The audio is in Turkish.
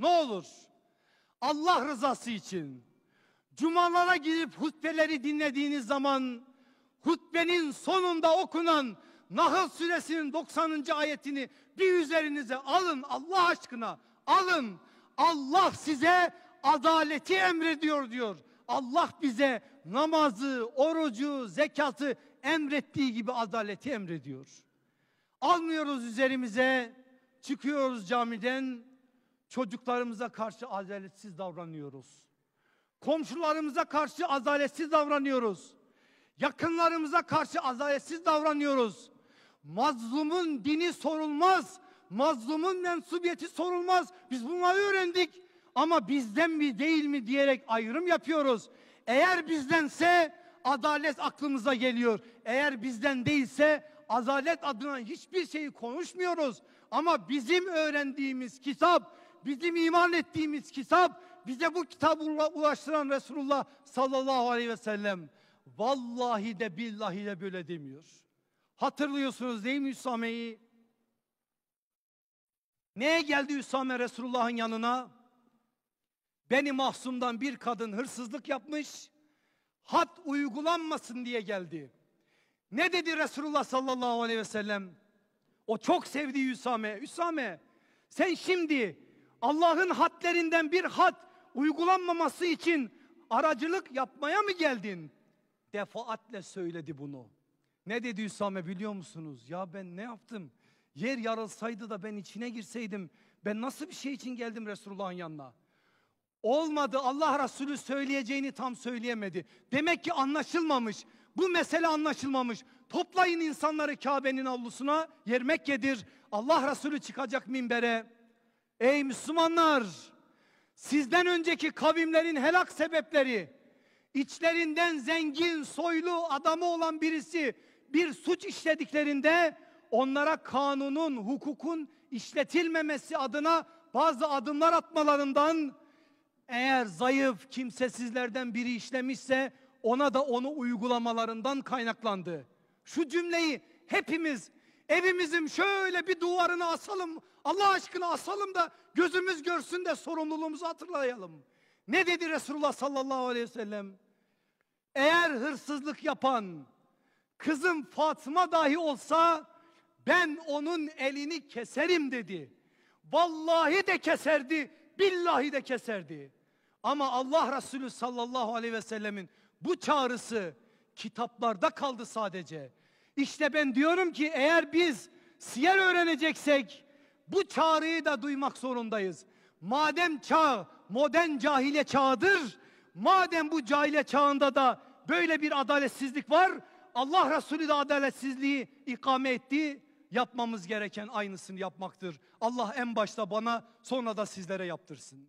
Ne olur Allah rızası için cumalara gidip hutbeleri dinlediğiniz zaman hutbenin sonunda okunan Nahl suresinin 90. ayetini bir üzerinize alın Allah aşkına alın. Allah size adaleti emrediyor diyor. Allah bize namazı, orucu, zekatı emrettiği gibi adaleti emrediyor. Almıyoruz üzerimize, çıkıyoruz camiden, çocuklarımıza karşı adaletsiz davranıyoruz. Komşularımıza karşı adaletsiz davranıyoruz. Yakınlarımıza karşı adaletsiz davranıyoruz. Mazlumun dini sorulmaz. Mazlumun mensubiyeti sorulmaz. Biz bunları öğrendik. Ama bizden mi değil mi diyerek ayrım yapıyoruz. Eğer bizdense adalet aklımıza geliyor. Eğer bizden değilse adalet adına hiçbir şeyi konuşmuyoruz. Ama bizim öğrendiğimiz kitap, bizim iman ettiğimiz kitap, bize bu kitabı ulaştıran Resulullah sallallahu aleyhi ve sellem vallahi de billahi de böyle demiyor. Hatırlıyorsunuz değil mi Üsame'yi? Neye geldi Üsame Resulullah'ın yanına? Beni mahsumdan bir kadın hırsızlık yapmış, hat uygulanmasın diye geldi. Ne dedi Resulullah sallallahu aleyhi ve sellem? O çok sevdiği Üsame. Üsame sen şimdi Allah'ın hadlerinden bir hat uygulanmaması için aracılık yapmaya mı geldin? Defaatle söyledi bunu. Ne dedi Üsame biliyor musunuz? Ya ben ne yaptım? Yer yarılsaydı da ben içine girseydim. Ben nasıl bir şey için geldim Resulullah'ın yanına? Olmadı Allah Resulü söyleyeceğini tam söyleyemedi. Demek ki anlaşılmamış. Bu mesele anlaşılmamış. Toplayın insanları Kabe'nin avlusuna. Yer Mekke'dir. Allah Resulü çıkacak minbere. Ey Müslümanlar! Sizden önceki kavimlerin helak sebepleri, içlerinden zengin, soylu adamı olan birisi bir suç işlediklerinde onlara kanunun, hukukun işletilmemesi adına bazı adımlar atmalarından eğer zayıf, kimsesizlerden biri işlemişse ona da onu uygulamalarından kaynaklandı. Şu cümleyi hepimiz evimizin şöyle bir duvarına asalım. Allah aşkına asalım da gözümüz görsün de sorumluluğumuzu hatırlayalım. Ne dedi Resulullah sallallahu aleyhi ve sellem? Eğer hırsızlık yapan kızım Fatma dahi olsa ben onun elini keserim dedi. Vallahi de keserdi, billahi de keserdi. Ama Allah Resulü sallallahu aleyhi ve sellemin bu çağrısı kitaplarda kaldı sadece. İşte ben diyorum ki eğer biz siyer öğreneceksek bu çağrıyı da duymak zorundayız. Madem çağ modern cahile çağıdır, madem bu cahile çağında da böyle bir adaletsizlik var, Allah Resulü de adaletsizliği ikame etti. Yapmamız gereken aynısını yapmaktır. Allah en başta bana sonra da sizlere yaptırsın.